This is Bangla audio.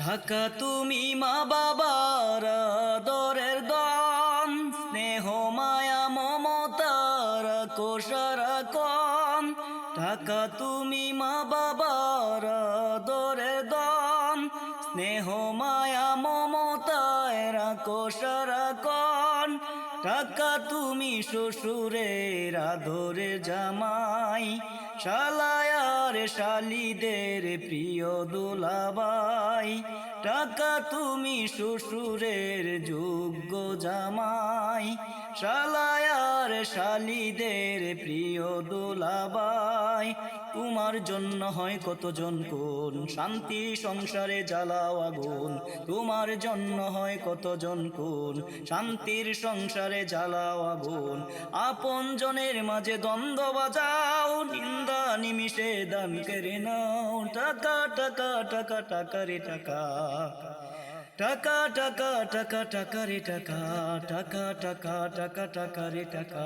ঢাকা তুমি মা বাবার দরের দম স্নেহ, মায়া, মমতার কোষারা কম ঢাকা তুমি মা বাবার দরের দম স্নেহ, মায়া মমতায় কোষারা কন। টাকা তুমি শ্বশুরের আদরে জামাই শালায়ার শালিদের প্রিয় দুলাবাই টাকা তুমি শ্বশুরের যোগ্য জামাই শালায়ার শালিদের প্রিয় দুলাবাই, তোমার জন্য হয় কতজন কোন শান্তি সংসারে জ্বালাও আগুন, তোমার জন্য হয় কতজন কোন শান্তির সংসারে জ্বালাও আগুন, আপন জনের মাঝে দ্বন্দ্ব বাজাও, নিন্দা নিমিষে দান করে নাও। টাকা টাকা টাকা টাকা রে টাকা টাকা টাকা টাকা টাকা রে টাকা টাকা টাকা টাকা টাকা রে টাকা।